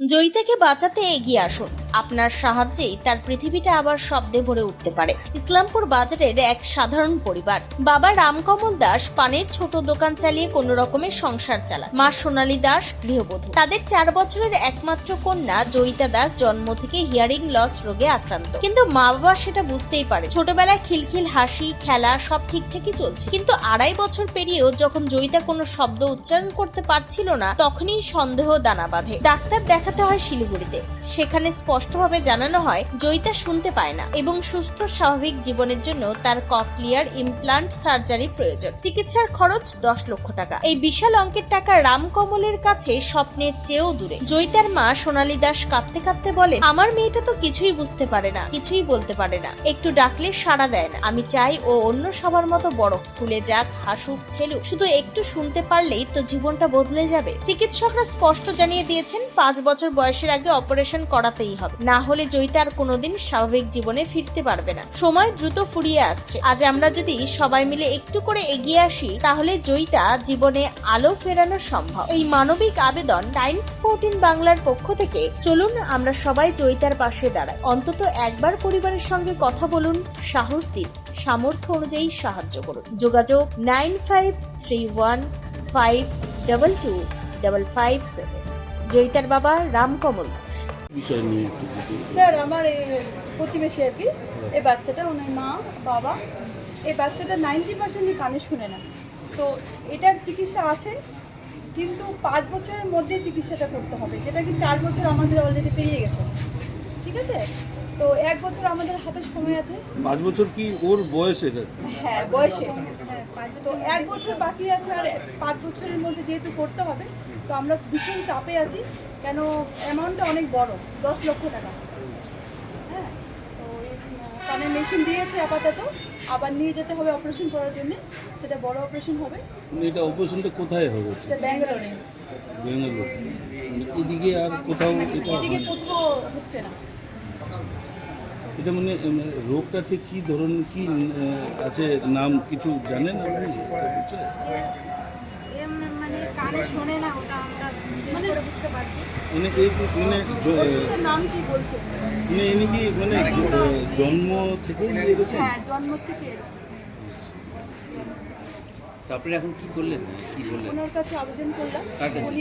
জয়িতাকে বাঁচাতে এগিয়ে আসুন। আপনার সাহায্যেই তার পৃথিবীটা আবার শব্দে ভরে উঠতে পারে। ইসলামপুর বাজারের এক সাধারণ পরিবার। বাবা রামকমল দাস পানের ছোট দোকান চালিয়ে কোনো রকমের সংসার চালায় মা সোনালী দাস গৃহবধূ। তাদের চার বছরের একমাত্র কন্যা জয়িতা দাস জন্ম থেকে হিয়ারিং লস রোগে আক্রান্ত। কিন্তু মা বাবা সেটা বুঝতেই পারে। ছোটবেলায় খিলখিল হাসি, খেলা সব ঠিকঠাকই চলছে। কিন্তু আড়াই বছর পেরিয়েও যখন জয়িতা কোনো শব্দ উচ্চারণ করতে পারছিল না, তখনই সন্দেহ দানা বাঁধে। ডাক্তার দেখাতে হয় শিলিগুড়িতে। সেখানে স্পষ্টভাবে জানানো হয়, জয়িতা শুনতে পায় না এবং সুস্থ স্বাভাবিক জীবনের জন্য তার ককলিয়ার ইমপ্লান্ট সার্জারি প্রয়োজন। চিকিৎসার খরচ দশ লক্ষ টাকা। এই বিশাল অঙ্কের টাকা রামকমলের কাছে স্বপ্নের চেয়েও দূরে। জয়িতার মা সোনালী দাস কাঁদতে কাঁদতে বলে, আমার মেয়েটা তো কিছুই বুঝতে পারে না, কিছুই বলতে পারে না। একটু ডাকলে সাড়া দেয় না। আমি চাই ও অন্য সবার মতো বড়। স্কুলে যাক, হাসুক, খেলুক। শুধু একটু শুনতে পারলেই তো জীবনটা বদলে যাবে। চিকিৎসকরা স্পষ্ট জানিয়ে দিয়েছেন, পাঁচ বছর বয়সের আগে অপারেশন করাতেই হবে। না হলে জয়িতা আর কোনোদিন স্বাভাবিক জীবনে ফিরতে পারবে না। সময় দ্রুত ফুরিয়ে আসছে। আজ আমরা যদি সবাই মিলে একটু করে এগিয়ে আসি, তাহলে জয়িতা জীবনে আলো ফেরানো সম্ভব। এই মানবিক আবেদন টাইমস ফোরটিন বাংলার পক্ষ থেকে। চলুন আমরা সবাই জয়িতার পাশে দাঁড়াই। অন্তত একবার পরিবারের সঙ্গে কথা বলুন, সাহস দিন, সামর্থ্য অনুযায়ী সাহায্য করুন। যোগাযোগ nine five three one five double two double five seven. জয়িতার বাবা রামকমল দাস। বিষয় নিয়ে স্যার আমার এই প্রতিবেশী আর কি এই বাচ্চাটা ওনার মা বাবা এই বাচ্চাটা নাইনটি পার্সেন্টই কানে শুনে না। তো এটার চিকিৎসা আছে কিন্তু পাঁচ বছরের মধ্যে চিকিৎসাটা করতে হবে যেটা কি চার বছর আমাদের অলরেডি পেরিয়ে গেছে। ঠিক আছে? তো এক বছর আমাদের হাতে সময় আছে। পাঁচ বছর কি ওর বয়সের হ্যাঁ বয়সে। তো এক বছর বাকি আছে আর পাঁচ বছরের মধ্যে যেহেতু করতে হবে তো আমরা ভীষণ চাপে আছি। কেন অ্যামাউন্টটা অনেক বড় দশ লক্ষ টাকা। হ্যাঁ তো এই মেশিন দিয়েছে আপাতত আবার নিয়ে যেতে হবে অপারেশন করার জন্য সেটা বড় অপারেশন হবে। মানে এটা অপারেশনটা কোথায় হবে? সেটা ব্যাঙ্গালোরে। বেঙ্গালোর মানে এদিকে আর কোথাও এদিকে কোথাও হচ্ছে না। এটা মানে মানে রোগটা ঠিক কী ধরনের কি আছে নাম কিছু জানেন আপনি? শোনে না ওটা আমরা মানে বুঝতে পারছি। মানে এই মানে নাম কি বলছে? মানে ইনি কি মানে জন্ম হ্যাঁ জন্ম থেকে এরকম। তো আপনি এখন কি করলেন? কি বললেন? ওনার কাছে আবেদন করলাম। কার কাছে?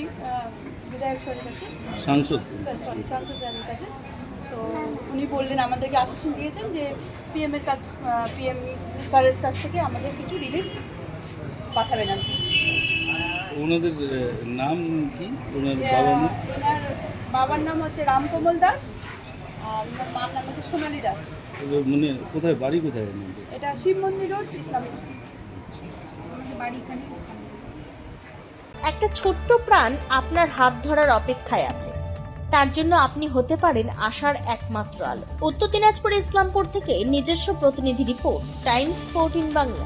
বিধায়ক স্যারের কাছে। সাংসদ। সরি সরি সাংসদ স্যারের কাছে। তো উনি বললেন আমাদেরকে আশ্বাসন দিয়েছেন যে পিএম এর কাছ পিএম স্যারের কাছ থেকে আমাদের কিছু রিলিফ পাঠাবেন আর কি। ওনাদের নাম কি? ওনার যে, বাবা মা ওনার বাবার নাম হচ্ছে রামকমল দাস আর ওনার মার নাম হচ্ছে সোনালী দাস। মানে কোথায় বাড়ি কোথায় এটা শিব মন্দির রোড ইসলামপুর। বাড়ি এখানে একটা ছোট্ট প্রাণ আপনার হাত ধরার অপেক্ষায় আছে। তার জন্য আপনি হতে পারেন আশার একমাত্র আলো। উত্তর দিনাজপুর ইসলামপুর থেকে নিজস্ব প্রতিনিধি রিপোর্ট টাইমস ফোরটিন বাংলা।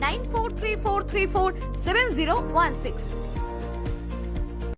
9434347016.